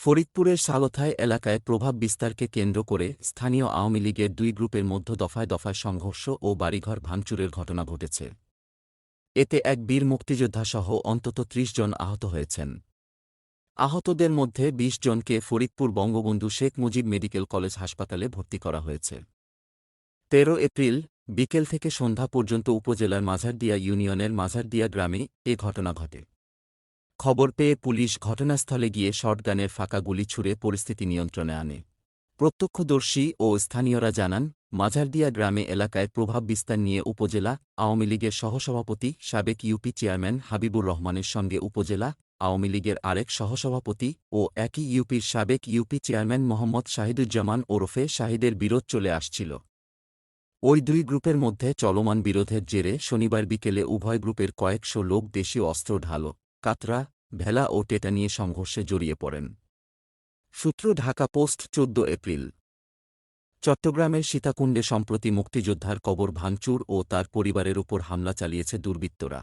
ফরিদপুরের সালথায় এলাকায় প্রভাব বিস্তারকে কেন্দ্র করে স্থানীয় আওয়ামী লীগের দুই গ্রুপের মধ্যে দফায় দফায় সংঘর্ষ ও বাড়িঘর ভাঙচুরের ঘটনা ঘটেছে। এতে এক বীর মুক্তিযোদ্ধাসহ অন্তত ত্রিশ জন আহত হয়েছেন। আহতদের মধ্যে ২০ জনকে ফরিদপুর বঙ্গবন্ধু শেখ মুজিব মেডিকেল কলেজ হাসপাতালে ভর্তি করা হয়েছে। তেরো এপ্রিল বিকেল থেকে সন্ধ্যা পর্যন্ত উপজেলার মাঝারদিয়া ইউনিয়নের মাঝারদিয়া গ্রামে এ ঘটনা ঘটে। খবর পেয়ে পুলিশ ঘটনাস্থলে গিয়ে শটগানের ফাঁকা গুলি ছুড়ে পরিস্থিতি নিয়ন্ত্রণে আনে। প্রত্যক্ষদর্শী ও স্থানীয়রা জানান, মাঝারদিয়া গ্রামে এলাকায় প্রভাব বিস্তার নিয়ে উপজেলা আওয়ামী লীগের সহসভাপতি সাবেক ইউপি চেয়ারম্যান হাবিবুর রহমানের সঙ্গে উপজেলা আওয়ামী লীগের আরেক সহসভাপতি ও একই ইউপির সাবেক ইউপি চেয়ারম্যান মোহাম্মদ শাহিদুজ্জামান ওরফে শাহিদের বিরোধ চলে আসছিল। ওই দুই গ্রুপের মধ্যে চলমান বিরোধের জেরে শনিবার বিকেলে উভয় গ্রুপের কয়েকশো লোক দেশীয় অস্ত্র ঢালো কাতরা, ভেলা ও টেটা নিয়ে সংঘর্ষে জড়িয়ে পড়েন। সূত্র ঢাকা পোস্ট, চোদ্দ এপ্রিল। চট্টগ্রামের সীতাকুণ্ডে সম্প্রতি মুক্তিযোদ্ধার কবর ভাঙচুর ও তার পরিবারের উপর হামলা চালিয়েছে দুর্বৃত্তরা।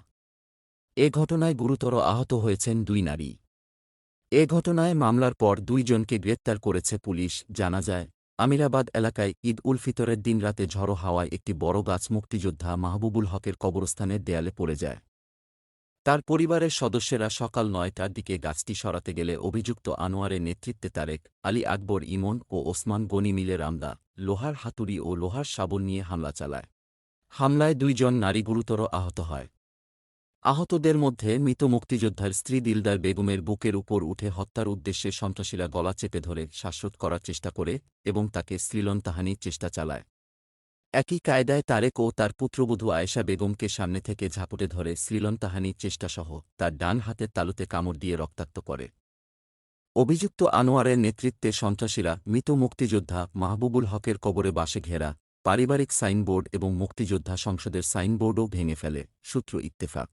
এ ঘটনায় গুরুতর আহত হয়েছেন দুই নারী। এ ঘটনায় মামলার পর দুইজনকে গ্রেপ্তার করেছে পুলিশ, জানা যায়, আমিরাবাদ এলাকায় ঈদ উল ফিতরের দিন রাতে ঝড়ো হাওয়ায় একটি বড় গাছ মুক্তিযোদ্ধা মাহবুবুল হকের কবরস্থানের দেয়ালে পড়ে যায়। তার পরিবারের সদস্যেরা সকাল নয়টার দিকে গাছটি সরাতে গেলে অভিযুক্ত আনোয়ারের নেতৃত্বে তারেক, আলী আকবর ইমন ও ওসমান গনি মিলে রামদা, লোহার হাতুড়ি ও লোহার সাবল নিয়ে হামলা চালায়। হামলায় দুইজন নারী গুরুতর আহত হয়। আহতদের মধ্যে মৃত মুক্তিযোদ্ধার স্ত্রী দিলদার বেগমের বুকের উপর উঠে হত্যার উদ্দেশ্যে সন্ত্রাসীরা গলা চেপে ধরে শ্বাসরোধ করার চেষ্টা করে এবং তাকে শ্লীলনতাহানির চেষ্টা চালায়। একই কায়দায় তারেক ও তার পুত্রবধূ আয়েশা বেগমকে সামনে থেকে ঝাপটে ধরে শ্লীলনতাহানির চেষ্টাসহ তার ডান হাতের তালুতে কামড় দিয়ে রক্তাক্ত করে। অভিযুক্ত আনোয়ারের নেতৃত্বে সন্ত্রাসীরা মৃত মুক্তিযোদ্ধা মাহবুবুল হকের কবরে বাসে ঘেরা, পারিবারিক সাইনবোর্ড এবং মুক্তিযোদ্ধা সংসদের সাইনবোর্ডও ভেঙে ফেলে, সূত্র ইত্তেফাক।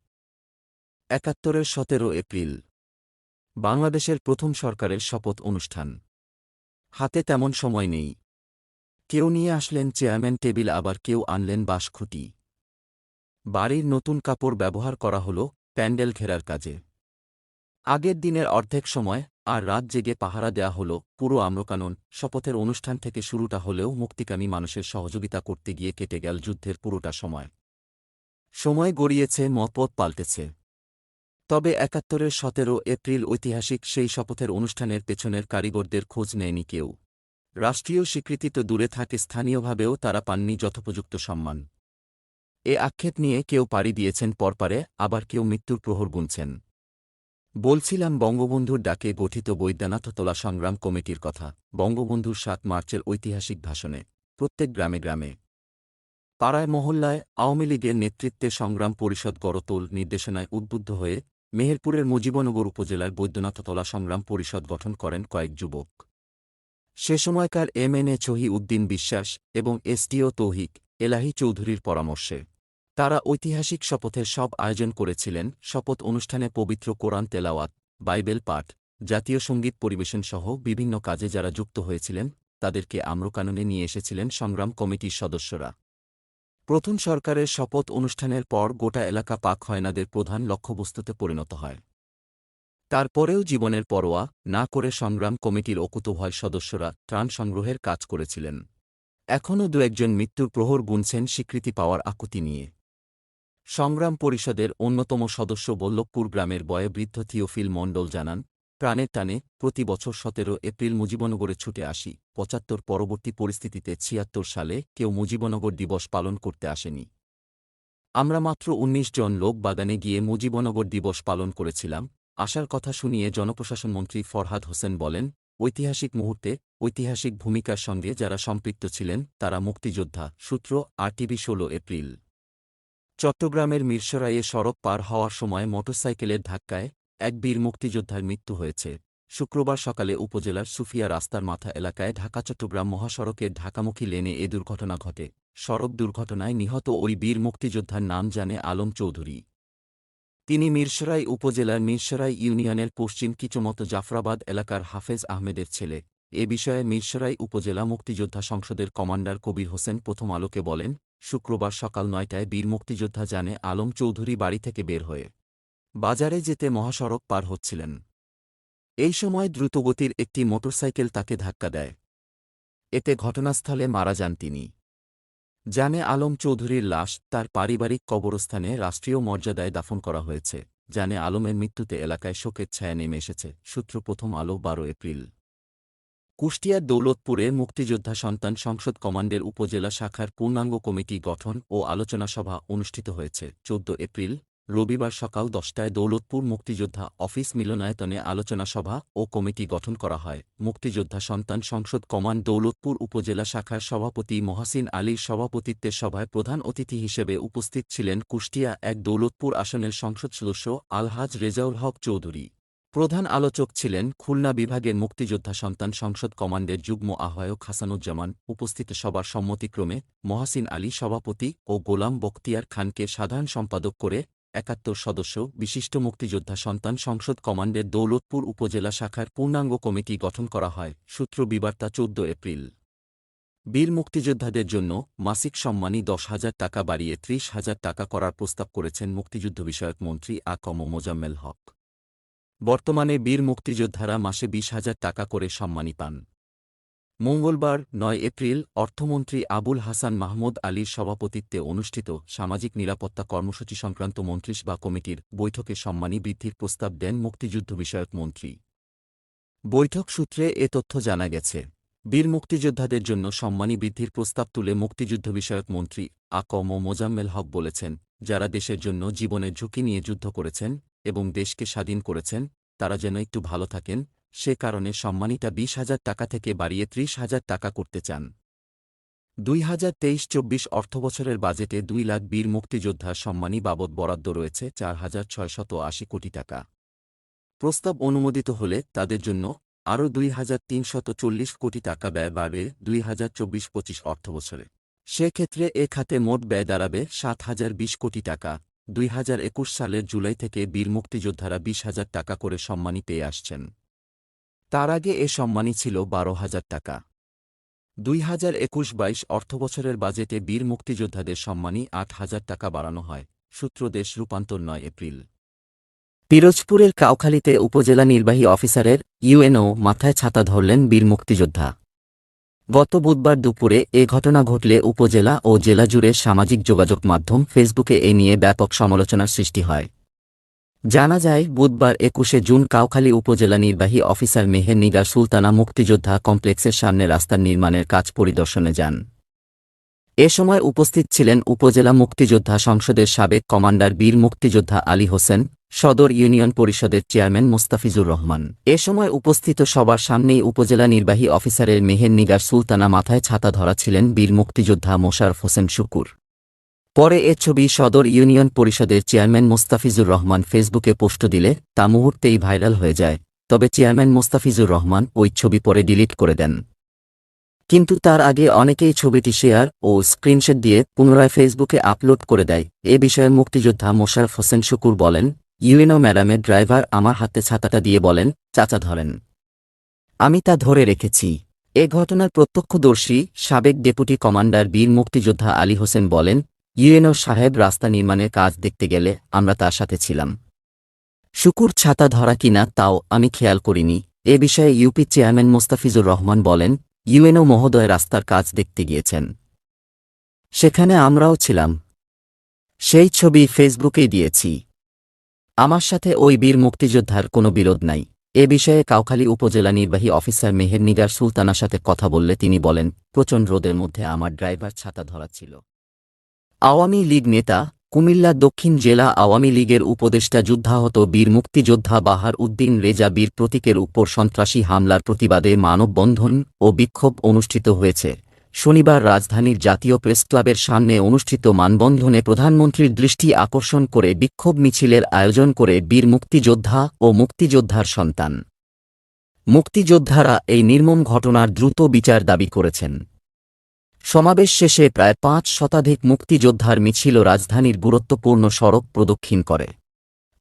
একাত্তরের সতেরো এপ্রিল। বাংলাদেশের প্রথম সরকারের শপথ অনুষ্ঠান। হাতে তেমন সময় নেই। কেউ নিয়ে আসলেন চেয়ারম্যান টেবিল, আবার কেউ আনলেন বাঁশখুঁটি। বাড়ির নতুন কাপড় ব্যবহার করা হল প্যান্ডেল ঘেরার কাজে। আগের দিনের অর্ধেক সময় আর রাত জেগে পাহারা দেয়া হল পুরো আম্রকানন। শপথের অনুষ্ঠান থেকে শুরুটা হলেও মুক্তিকামী মানুষের সহযোগিতা করতে গিয়ে কেটে গেল যুদ্ধের পুরোটা সময়। সময় গড়িয়েছে, মতপথ পাল্টেছে। তবে একাত্তরের সতেরো এপ্রিল ঐতিহাসিক সেই শপথের অনুষ্ঠানের পেছনের কারিগরদের খোঁজ নেয়নি কেউ। রাষ্ট্রীয় স্বীকৃতি তো দূরে থাকে, স্থানীয়ভাবেও তারা পাননি যথোপযুক্ত সম্মান। এ আক্ষেপ নিয়ে কেউ পাড়ি দিয়েছেন পরপারে, আবার কেউ মৃত্যুর প্রহর গুনছেন। বলছিলাম, বঙ্গবন্ধুর ডাকে গঠিত বৈদ্যনাথতলা সংগ্রাম কমিটির কথা, বঙ্গবন্ধুর সাত মার্চের ঐতিহাসিক ভাষণে, প্রত্যেক গ্রামে গ্রামে। পাড়ায় মহল্লায় আওয়ামী লীগের নেতৃত্বে সংগ্রাম পরিষদ গড়তোল নির্দেশনায় উদ্বুদ্ধ হয়ে মেহেরপুরের মুজিবনগর উপজেলার বৈদ্যনাথতলা সংগ্রাম পরিষদ গঠন করেন কয়েক যুবক। সে সময়কার এম এন এ চহি উদ্দিন বিশ্বাস এবং এসটিও তৌহিক এলাহি চৌধুরীর পরামর্শে। তারা ঐতিহাসিক শপথের সব আয়োজন করেছিলেন শপথ অনুষ্ঠানে পবিত্র কোরআন তেলাওয়াত, বাইবেল পাঠ, জাতীয় সংগীত পরিবেশন সহ বিভিন্ন কাজে যারা যুক্ত হয়েছিলেন, তাদেরকে আম্রকাননে নিয়ে এসেছিলেন সংগ্রাম কমিটির সদস্যরা। প্রথম সরকারের শপথ অনুষ্ঠানের পর গোটা এলাকা পাক হয়নাদের প্রধান লক্ষ্যবস্তুতে পরিণত হয়। তারপরেও জীবনের পরোয়া না করে সংগ্রাম কমিটির অকুতভয় সদস্যরা ত্রাণ সংগ্রহের কাজ করেছিলেন। এখনও দু একজন মৃত্যুর প্রহর গুনছেন স্বীকৃতি পাওয়ার আকুতি নিয়ে। সংগ্রাম পরিষদের অন্যতম সদস্য বল্লভপুর গ্রামের বয়োবৃদ্ধ থিওফিল মণ্ডল জানান, প্রাণের টানে প্রতি বছর সতেরো এপ্রিল মুজিবনগরে ছুটে আসি, পঁচাত্তর পরবর্তী পরিস্থিতিতে ছিয়াত্তর সালে কেউ মুজিবনগর দিবস পালন করতে আসেনি। আমরা মাত্র ১৯ জন লোক বাগানে গিয়ে মুজিবনগর দিবস পালন করেছিলাম আসার কথা শুনিয়ে জনপ্রশাসনমন্ত্রী ফরহাদ হোসেন বলেন, ঐতিহাসিক মুহূর্তে ঐতিহাসিক ভূমিকার সঙ্গে যারা সম্পৃক্ত ছিলেন, তারা মুক্তিযোদ্ধা, সূত্র, আরটিভি ষোলো এপ্রিল। চট্টগ্রামের মিরসরাইয়ে সড়ক পার হওয়ার সময় মোটরসাইকেলের ধাক্কায় এক বীর মুক্তিযোদ্ধার মৃত্যু হয়েছে। শুক্রবার সকালে উপজেলার সুফিয়া রাস্তার মাথা এলাকায় ঢাকা চট্টগ্রাম মহাসড়কের ঢাকামুখী লেনে এ দুর্ঘটনা ঘটে। সড়ক দুর্ঘটনায় নিহত ওই বীর মুক্তিযোদ্ধার নাম জানে আলম চৌধুরী। তিনি মিরসরাই উপজেলার মিরসরাই ইউনিয়নের পশ্চিম কিচমত জাফরাবাদ এলাকার হাফেজ আহমেদের ছেলে। এ বিষয়ে মিরসরাই উপজেলা মুক্তিযোদ্ধা সংসদের কমান্ডার কবির হোসেন প্রথম আলোকে বলেন, শুক্রবার সকাল নয়টায় বীর মুক্তিযোদ্ধা জানে আলম চৌধুরী বাড়ি থেকে বের হয়ে বাজারে যেতে মহাসড়ক পার হচ্ছিলেন। এই সময় দ্রুতগতির একটি মোটরসাইকেল তাকে ধাক্কা দেয়। এতে ঘটনাস্থলে মারা যান তিনি। জানে আলম চৌধুরীর লাশ তার পারিবারিক কবরস্থানে রাষ্ট্রীয় মর্যাদায় দাফন করা হয়েছে। জানে আলমের মৃত্যুতে এলাকায় শোকের ছায়া নেমে এসেছে। সূত্র প্রথম আলো, বারো এপ্রিল। কুষ্টিয়ার দৌলতপুরে মুক্তিযোদ্ধা সন্তান সংসদ কমান্ডের উপজেলা শাখার পূর্ণাঙ্গ কমিটি গঠন ও আলোচনা সভা অনুষ্ঠিত হয়েছে। চোদ্দ এপ্রিল রবিবার সকাল দশটায় দৌলতপুর মুক্তিযোদ্ধা অফিস মিলনায়তনে আলোচনা সভা ও কমিটি গঠন করা হয়। মুক্তিযোদ্ধা সন্তান সংসদ কমান্ড দৌলতপুর উপজেলা শাখার সভাপতি মহাসিন আলীর সভাপতিত্বের সভায় প্রধান অতিথি হিসেবে উপস্থিত ছিলেন কুষ্টিয়া এক দৌলতপুর আসনের সংসদ সদস্য আলহাজ রেজাউল হক চৌধুরী। প্রধান আলোচক ছিলেন খুলনা বিভাগের মুক্তিযোদ্ধা সন্তান সংসদ কমান্ডের যুগ্ম আহ্বায়ক হাসানুজ্জামান। উপস্থিত সবার সম্মতিক্রমে মহাসিন আলী সভাপতি ও গোলাম বখতিয়ার খানকে সাধারণ সম্পাদক করে একাত্তর সদস্য, বিশিষ্ট মুক্তিযোদ্ধা সন্তান সংসদ কমান্ডের দৌলতপুর উপজেলা শাখার পূর্ণাঙ্গ কমিটি গঠন করা হয়, সূত্র বিবার্তা চোদ্দ এপ্রিল। বীর মুক্তিযোদ্ধাদের জন্য মাসিক সম্মানী দশ হাজার টাকা বাড়িয়ে ত্রিশ হাজার টাকা করার প্রস্তাব করেছেন মুক্তিযুদ্ধ বিষয়ক মন্ত্রী আ কম মোজাম্মেল হক। বর্তমানে বীর মুক্তিযোদ্ধারা মাসে বিশ হাজার টাকা করে সম্মানী পান। মঙ্গলবার, নয় এপ্রিল, অর্থমন্ত্রী আবুল হাসান মাহমুদ আলীর সভাপতিত্বে অনুষ্ঠিত সামাজিক নিরাপত্তা কর্মসূচি সংক্রান্ত মন্ত্রিস বা কমিটির বৈঠকে সম্মানী বৃদ্ধির প্রস্তাব দেন মুক্তিযুদ্ধ বিষয়ক মন্ত্রী। বৈঠক সূত্রে এ তথ্য জানা গেছে। বীর মুক্তিযোদ্ধাদের জন্য সম্মানী বৃদ্ধির প্রস্তাব তুলে মুক্তিযুদ্ধ বিষয়ক মন্ত্রী আকম মোজাম্মেল হক বলেছেন, যারা দেশের জন্য জীবনের ঝুঁকি নিয়ে যুদ্ধ করেছেন এবং দেশকে স্বাধীন করেছেন, তারা যেন একটু ভালো থাকেন সে কারণে সম্মানীটা বিশ হাজার টাকা থেকে বাড়িয়ে ত্রিশ হাজার টাকা করতে চান। দুই হাজার তেইশ চব্বিশ অর্থবছরের বাজেটে দুই লাখ বীর মুক্তিযোদ্ধা সম্মানী বাবদ বরাদ্দ রয়েছে চার হাজার ছয়শত আশি কোটি টাকা। প্রস্তাব অনুমোদিত হলে তাদের জন্য আরও দুই হাজার তিনশত চল্লিশ কোটি টাকা ব্যয় বাড়বে দুই হাজার চব্বিশ পঁচিশ অর্থবছরে। সেক্ষেত্রে এ খাতে মোট ব্যয় দাঁড়াবে সাত হাজার বিশ কোটি টাকা। দুই হাজার একুশ সালের জুলাই থেকে বীর মুক্তিযোদ্ধারা বিশ হাজার টাকা করে সম্মানী পেয়ে আসছেন। তার আগে এ সম্মানই ছিল বারো হাজার টাকা। দুই হাজার একুশ বাইশ অর্থবছরের বাজেটে বীর মুক্তিযোদ্ধাদের সম্মানী আট হাজার টাকা বাড়ানো হয়, সূত্র দেশ রূপান্তর নয় এপ্রিল। পিরোজপুরের কাউখালীতে উপজেলা নির্বাহী অফিসারের ইউএনও মাথায় ছাতা ধরলেন বীর মুক্তিযোদ্ধা। গত বুধবার দুপুরে এ ঘটনা ঘটলে উপজেলা ও জেলা জুড়ে সামাজিক যোগাযোগ মাধ্যম ফেসবুকে এ নিয়ে ব্যাপক সমালোচনার সৃষ্টি হয়। জানা যায়, বুধবার একুশে জুন কাউখালী উপজেলা নির্বাহী অফিসার মেহের নিগার সুলতানা মুক্তিযোদ্ধা কমপ্লেক্সের সামনে রাস্তার নির্মাণের কাজ পরিদর্শনে যান। এ সময় উপস্থিত ছিলেন উপজেলা মুক্তিযোদ্ধা সংসদের সাবেক কমান্ডার বীর মুক্তিযোদ্ধা আলী হোসেন, সদর ইউনিয়ন পরিষদের চেয়ারম্যান মোস্তাফিজুর রহমান। এ সময় উপস্থিত সবার সামনেই উপজেলা নির্বাহী অফিসারের মেহের নিগার সুলতানা মাথায় ছাতা ধরা ছিলেন বীর মুক্তিযোদ্ধা মোশারফ হোসেন শুকুর। পরে এ ছবি সদর ইউনিয়ন পরিষদের চেয়ারম্যান মোস্তাফিজুর রহমান ফেসবুকে পোস্ট দিলে, তা মুহূর্তেই ভাইরাল হয়ে যায়। তবে চেয়ারম্যান মোস্তাফিজুর রহমান ওই ছবি পরে ডিলিট করে দেন। কিন্তু তার আগে অনেকেই ছবিটি শেয়ার ও স্ক্রিনশট দিয়ে পুনরায় ফেসবুকে আপলোড করে দেয়। এ বিষয়ে মুক্তিযোদ্ধা মোশারফ হোসেন শুকুর বলেন, ইউএনও ম্যাডামের ড্রাইভার আমার হাতে ছাতাটা দিয়ে বলেন, চাচা ধরেন। আমি তা ধরে রেখেছি। এ ঘটনার প্রত্যক্ষদর্শী, সাবেক ডেপুটি কমান্ডার বীর মুক্তিযোদ্ধা আলী হোসেন বলেন ইউএনও সাহেব রাস্তা নির্মাণের কাজ দেখতে গেলে আমরা তার সাথে ছিলাম। শুকুর ছাতা ধরা কিনা তাও আমি খেয়াল করিনি। এ বিষয়ে ইউপি চেয়ারম্যান মোস্তাফিজুর রহমান বলেন, ইউএনও মহোদয় রাস্তার কাজ দেখতে গিয়েছেন। সেখানে আমরাও ছিলাম। সেই ছবি ফেসবুকেই দিয়েছি। আমার সাথে ওই বীর মুক্তিযোদ্ধার কোনো বিরোধ নাই। এ বিষয়ে কাউখালী উপজেলা নির্বাহী অফিসার মেহের নিগার সুলতানার সাথে কথা বললে তিনি বলেন, প্রচণ্ড রোদের মধ্যে আমার ড্রাইভার ছাতা ধরা ছিল। আওয়ামী লীগ নেতা, কুমিল্লা দক্ষিণ জেলা আওয়ামী লীগের উপদেষ্টা যুদ্ধাহত বীর মুক্তিযোদ্ধা বাহার উদ্দিন রেজা বীর প্রতীকের উপর সন্ত্রাসী হামলার প্রতিবাদে মানববন্ধন ও বিক্ষোভ অনুষ্ঠিত হয়েছে। শনিবার রাজধানীর জাতীয় প্রেস ক্লাবের সামনে অনুষ্ঠিত মানবন্ধনে প্রধানমন্ত্রীর দৃষ্টি আকর্ষণ করে বিক্ষোভ মিছিলের আয়োজন করে বীর মুক্তিযোদ্ধা ও মুক্তিযোদ্ধার সন্তান। মুক্তিযোদ্ধারা এই নির্মম ঘটনার দ্রুত বিচার দাবি করেছেন। সমাবেশ শেষে প্রায় পাঁচ শতাধিক মুক্তিযোদ্ধার মিছিল রাজধানীর গুরুত্বপূর্ণ সড়ক প্রদক্ষিণ করে।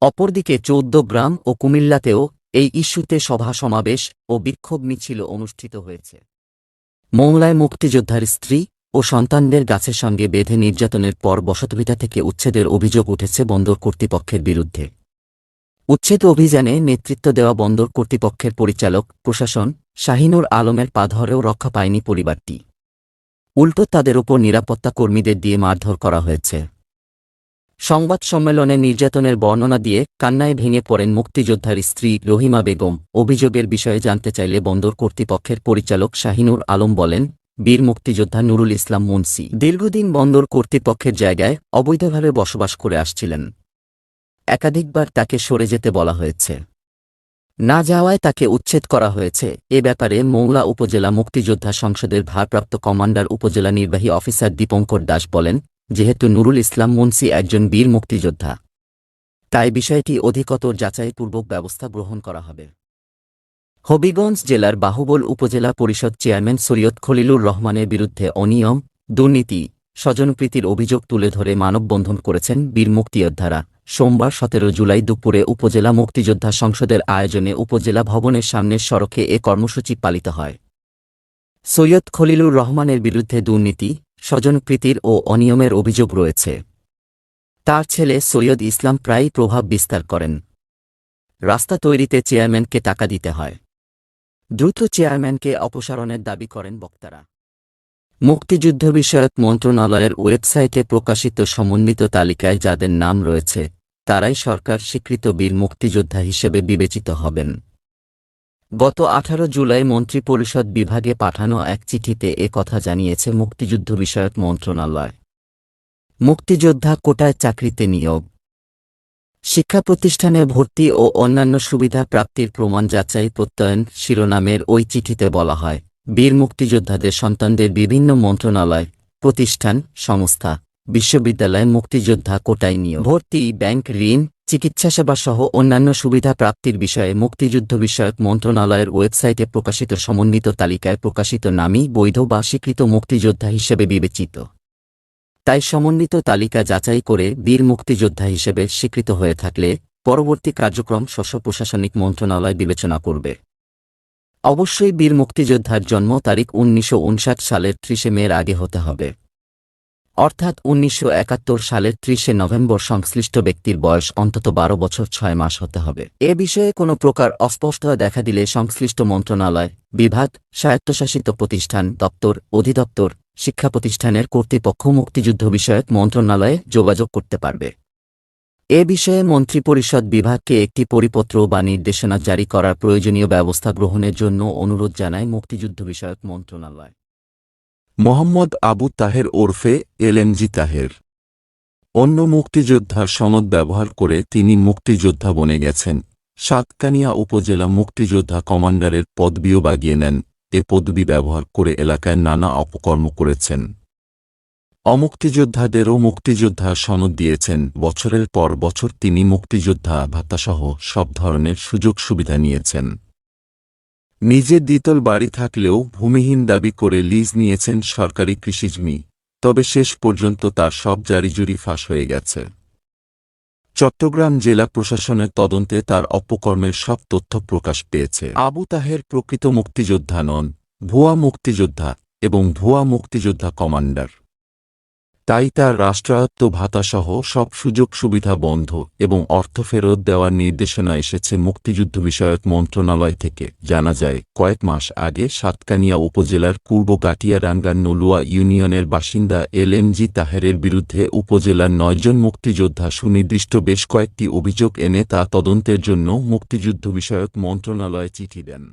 অপরদিকে চৌদ্দ গ্রাম ও কুমিল্লাতেও এই ইস্যুতে সভা সমাবেশ ও বিক্ষোভ মিছিল অনুষ্ঠিত হয়েছে। মোংলায় মুক্তিযোদ্ধার স্ত্রী ও সন্তানদের গাছের সঙ্গে বেঁধে নির্যাতনের পর বসতভিটা থেকে উচ্ছেদের অভিযোগ উঠেছে বন্দর কর্তৃপক্ষের বিরুদ্ধে। উচ্ছেদ অভিযানে নেতৃত্ব দেওয়া বন্দর কর্তৃপক্ষের পরিচালক, প্রশাসন, শাহিনুর আলমের পাধরেও রক্ষা পায়নি পরিবারটি। উল্টো তাদের ওপর নিরাপত্তা কর্মীদের দিয়ে মারধর করা হয়েছে। সংবাদ সম্মেলনে নির্যাতনের বর্ণনা দিয়ে কান্নায় ভেঙে পড়েন মুক্তিযোদ্ধার স্ত্রী রহিমা বেগম। অভিযোগের বিষয়ে জানতে চাইলে বন্দর কর্তৃপক্ষের পরিচালক শাহিনুর আলম বলেন, বীর মুক্তিযোদ্ধা নুরুল ইসলাম মুন্সি দীর্ঘদিন বন্দর কর্তৃপক্ষের জায়গায় অবৈধভাবে বসবাস করে আসছিলেন। একাধিকবার তাকে সরে যেতে বলা হয়েছে। না যাওয়ায় তাকে উচ্ছেদ করা হয়েছে। এ ব্যাপারে মৌলা উপজেলা মুক্তিযোদ্ধা সংসদের ভারপ্রাপ্ত কমান্ডার উপজেলা নির্বাহী অফিসার দীপঙ্কর দাস বলেন, যেহেতু নুরুল ইসলাম মুন্সি একজন বীর মুক্তিযোদ্ধা, তাই বিষয়টি অধিকতর যাচাইপূর্বক ব্যবস্থা গ্রহণ করা হবে। হবিগঞ্জ জেলার বাহুবল উপজেলা পরিষদ চেয়ারম্যান সৈয়দ খলিলুর রহমানের বিরুদ্ধে অনিয়ম, দুর্নীতি, স্বজনপ্রীতির অভিযোগ তুলে ধরে মানববন্ধন করেছেন বীর মুক্তিযোদ্ধারা। সোমবার সতেরো জুলাই দুপুরে উপজেলা মুক্তিযোদ্ধা সংসদের আয়োজনে উপজেলা ভবনের সামনের সড়কে এ কর্মসূচি পালিত হয়। সৈয়দ খলিলুর রহমানের বিরুদ্ধে দুর্নীতি, স্বজনপ্রীতির ও অনিয়মের অভিযোগ রয়েছে। তার ছেলে সৈয়দ ইসলাম প্রায়ই প্রভাব বিস্তার করেন। রাস্তা তৈরিতে চেয়ারম্যানকে টাকা দিতে হয়। দ্রুত চেয়ারম্যানকে অপসারণের দাবি করেন বক্তারা। মুক্তিযুদ্ধ বিষয়ক মন্ত্রণালয়ের ওয়েবসাইটে প্রকাশিত সমন্বিত তালিকায় যাদের নাম রয়েছে, তারাই সরকার স্বীকৃত বীর মুক্তিযোদ্ধা হিসেবে বিবেচিত হবেন। গত আঠারো জুলাই মন্ত্রিপরিষদ বিভাগে পাঠানো এক চিঠিতে এ কথা জানিয়েছে মুক্তিযুদ্ধ বিষয়ক মন্ত্রণালয়। মুক্তিযোদ্ধা কোটায় চাকরিতে নিয়োগ। শিক্ষা প্রতিষ্ঠানে ভর্তি ও অন্যান্য সুবিধা প্রাপ্তির প্রমাণ যাচাই প্রত্যয়ন শিরোনামের ওই চিঠিতে বলা হয়। বীর মুক্তিযোদ্ধাদের সন্তানদের বিভিন্ন মন্ত্রণালয়, প্রতিষ্ঠান, সংস্থা, বিশ্ববিদ্যালয় মুক্তিযোদ্ধা কোটায় নিয়ে ভর্তি, ব্যাংক ঋণ চিকিৎসাসেবা সহ অন্যান্য সুবিধা প্রাপ্তির বিষয়ে মুক্তিযুদ্ধ বিষয়ক মন্ত্রণালয়ের ওয়েবসাইটে প্রকাশিত সমন্বিত তালিকায় প্রকাশিত নামই বৈধ বা স্বীকৃত মুক্তিযোদ্ধা হিসেবে বিবেচিত। তাই সমন্বিত তালিকা যাচাই করে বীর মুক্তিযোদ্ধা হিসেবে স্বীকৃত হয়ে থাকলে পরবর্তী কার্যক্রম শস্য প্রশাসনিক মন্ত্রণালয় বিবেচনা করবে। অবশ্যই বীর মুক্তিযোদ্ধার জন্ম তারিখ উনিশশো উনষাট সালের ত্রিশে মের আগে হতে হবে। অর্থাৎ উনিশশো একাত্তর সালের ত্রিশে নভেম্বর সংশ্লিষ্ট ব্যক্তির বয়স অন্তত বারো বছর ছয় মাস হতে হবে। এ বিষয়ে কোনো প্রকার অস্পষ্টতা দেখা দিলে সংশ্লিষ্ট মন্ত্রণালয়, বিভাগ, স্বায়ত্তশাসিত প্রতিষ্ঠান, দপ্তর, অধিদপ্তর, শিক্ষা প্রতিষ্ঠানের কর্তৃপক্ষ মুক্তিযুদ্ধ বিষয়ক মন্ত্রণালয়ে যোগাযোগ করতে পারবে। এ বিষয়ে মন্ত্রিপরিষদ বিভাগকে একটি পরিপত্র বা নির্দেশনা জারি করার প্রয়োজনীয় ব্যবস্থা গ্রহণের জন্য অনুরোধ জানায় মুক্তিযুদ্ধ বিষয়ক মন্ত্রণালয়। মোহাম্মদ আবু তাহের ওরফে এলএমজি তাহের। অন্য মুক্তিযোদ্ধার সনদ ব্যবহার করে তিনি মুক্তিযোদ্ধা বনে গেছেন। সাতকানিয়া উপজেলা মুক্তিযোদ্ধা কমান্ডারের পদবিও বাগিয়ে নেন। এ পদবি ব্যবহার করে এলাকায় নানা অপকর্ম করেছেন। অমুক্তিযোদ্ধাদেরও মুক্তিযোদ্ধা সনদ দিয়েছেন। বছরের পর বছর তিনি মুক্তিযোদ্ধা ভাতাসহ সব ধরনের সুযোগ সুবিধা নিয়েছেন। নিজের দ্বিতল বাড়ি থাকলেও ভূমিহীন দাবি করে লিজ নিয়েছেন সরকারি কৃষিজমি, তবে শেষ পর্যন্ত তার সব জারিজুরি ফাঁস হয়ে গেছে। চট্টগ্রাম জেলা প্রশাসনের তদন্তে তার অপকর্মের সব তথ্য প্রকাশ পেয়েছে। আবু তাহের প্রকৃত মুক্তিযোদ্ধা নন, ভুয়া মুক্তিযোদ্ধা এবং ভুয়া মুক্তিযোদ্ধা কমান্ডার। তাই তার রাষ্ট্রায়ত্ত ভাতাসহ সব সুযোগ সুবিধা বন্ধ এবং অর্থ ফেরত দেওয়ার নির্দেশনা এসেছে মুক্তিযুদ্ধ বিষয়ক মন্ত্রণালয় থেকে। জানা যায়, কয়েক মাস আগে সাতকানিয়া উপজেলার পূর্ব কাটিয়ারাঙ্গার নলুয়া ইউনিয়নের বাসিন্দা এলএমজি তাহেরের বিরুদ্ধে উপজেলার নয়জন মুক্তিযোদ্ধা সুনির্দিষ্ট বেশ কয়েকটি অভিযোগ এনে তা তদন্তের জন্য মুক্তিযুদ্ধ বিষয়ক মন্ত্রণালয়ে চিঠি দেন।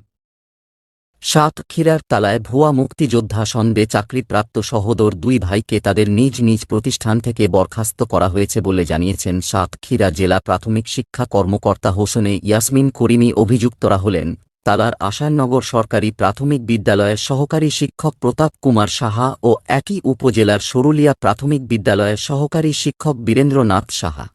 সাতক্ষীরার তালায় ভুয়া মুক্তিযোদ্ধা সন্দেহে চাকরিপ্রাপ্ত সহোদর দুই ভাইকে তাদের নিজ নিজ প্রতিষ্ঠান থেকে বরখাস্ত করা হয়েছে বলে জানিয়েছেন সাতক্ষীরা জেলা প্রাথমিক শিক্ষা কর্মকর্তা হোসেনে ইয়াসমিন করিমি অভিযুক্তরা হলেন। তালার আশানগর সরকারি প্রাথমিক বিদ্যালয়ের সহকারী শিক্ষক প্রতাপ কুমার সাহা ও একই উপজেলার সরুলিয়া প্রাথমিক বিদ্যালয়ের সহকারী শিক্ষক বীরেন্দ্রনাথ সাহা।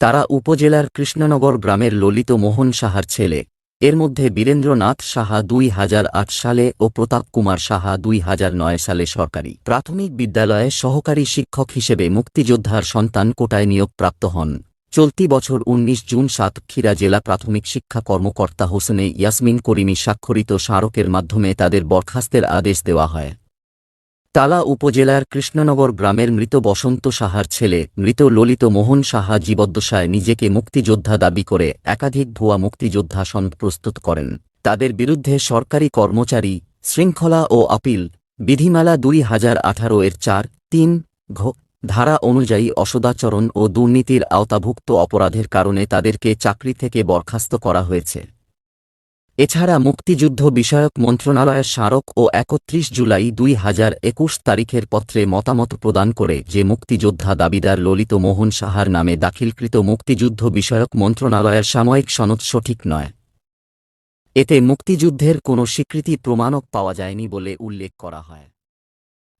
তারা উপজেলার কৃষ্ণনগর গ্রামের ললিত মোহন সাহার ছেলে। এর মধ্যে বীরেন্দ্রনাথ সাহা দুই হাজার আট সালে ও প্রতাপ কুমার সাহা দুই হাজার নয় সালে সরকারি প্রাথমিক বিদ্যালয়ে সহকারী শিক্ষক হিসেবে মুক্তিযোদ্ধার সন্তান কোটায় নিয়োগপ্রাপ্ত হন। চলতি বছর ১৯ জুন সাতক্ষীরা জেলা প্রাথমিক শিক্ষা কর্মকর্তা হোসেনে ইয়াসমিন করিমি স্বাক্ষরিত স্মারকের মাধ্যমে তাদের বরখাস্তের আদেশ দেওয়া হয়। তালা উপজেলার কৃষ্ণনগর গ্রামের মৃত বসন্ত সাহার ছেলে, মৃত ললিত মোহন সাহা জীবদ্দশায় নিজেকে মুক্তিযোদ্ধা দাবি করে একাধিক ভুয়া মুক্তিযোদ্ধা সনদ প্রস্তুত করেন। তাদের বিরুদ্ধে সরকারি কর্মচারী, শৃঙ্খলা ও আপিল, বিধিমালা দুই হাজার আঠারো এর চার, তিন, ঘ, ধারা অনুযায়ী অসদাচরণ ও দুর্নীতির আওতাভুক্ত অপরাধের কারণে তাদেরকে চাকরি থেকে বরখাস্ত করা হয়েছে। এছাড়া মুক্তিযুদ্ধ বিষয়ক মন্ত্রণালয়ের স্মারক ও একত্রিশ জুলাই দুই হাজার একুশ তারিখের পত্রে মতামত প্রদান করে যে মুক্তিযোদ্ধা দাবিদার ললিত মোহন সাহার নামে দাখিলকৃত মুক্তিযুদ্ধ বিষয়ক মন্ত্রণালয়ের সাময়িক সনদ সঠিক নয়। এতে মুক্তিযুদ্ধের কোনো স্বীকৃতি প্রমাণক পাওয়া যায়নি বলে উল্লেখ করা হয়।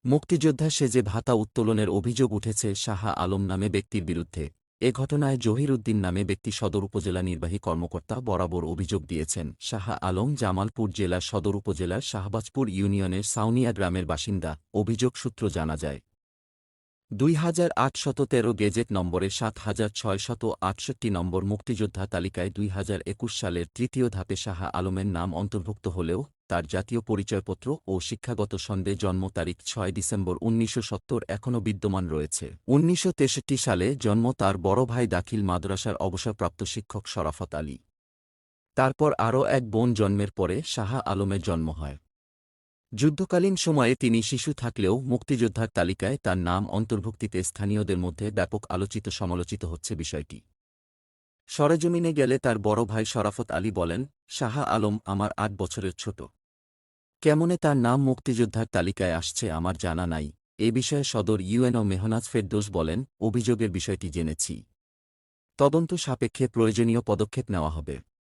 মুক্তিযোদ্ধা সেজে ভাতা উত্তোলনের অভিযোগ উঠেছে শাহা আলম নামে ব্যক্তির বিরুদ্ধে। এ ঘটনায় জহির উদ্দিন নামে ব্যক্তি সদর উপজেলা নির্বাহী কর্মকর্তা বরাবর অভিযোগ দিয়েছেন, শাহা আলম জামালপুর জেলার সদর উপজেলার শাহবাজপুর ইউনিয়নের সাউনিয়া গ্রামের বাসিন্দা, অভিযোগ সূত্র জানা যায়। দুই হাজার আটশত তেরো গেজেট নম্বরে সাত হাজার ছয়শত আটষট্টি নম্বর মুক্তিযোদ্ধা তালিকায় দুই হাজার একুশ সালের তৃতীয় ধাপে শাহা আলমের নাম অন্তর্ভুক্ত হলেও তার জাতীয় পরিচয়পত্র ও শিক্ষাগত সন্দে জন্ম তারিখ ছয় ডিসেম্বর উনিশশো সত্তর এখনও বিদ্যমান রয়েছে। উনিশশো তেষট্টি সালে জন্ম তার বড় ভাই দাখিল মাদ্রাসার অবসরপ্রাপ্ত শিক্ষক শরাফত আলী। তারপর আরও এক বোন জন্মের পরে শাহা আলমের জন্ম হয়। যুদ্ধকালীন সময়ে তিনি শিশু থাকলেও মুক্তিযোদ্ধার তালিকায় তার নাম অন্তর্ভুক্তিতে স্থানীয়দের মধ্যে ব্যাপক আলোচিত সমালোচিত হচ্ছে বিষয়টি। সরেজমিনে গেলে তার বড় ভাই শরাফত আলী বলেন, শাহা আলম আমার আট বছরের ছোট। কেমনে তার নাম মুক্তিযোদ্ধার তালিকায় আসছে আমার জানা নাই। এ বিষয়ে সদর ইউএনও মেহনাজ ফেরদোস বলেন, অভিযোগের বিষয়টি জেনেছি। তদন্ত সাপেক্ষে প্রয়োজনীয় পদক্ষেপ নেওয়া হবে।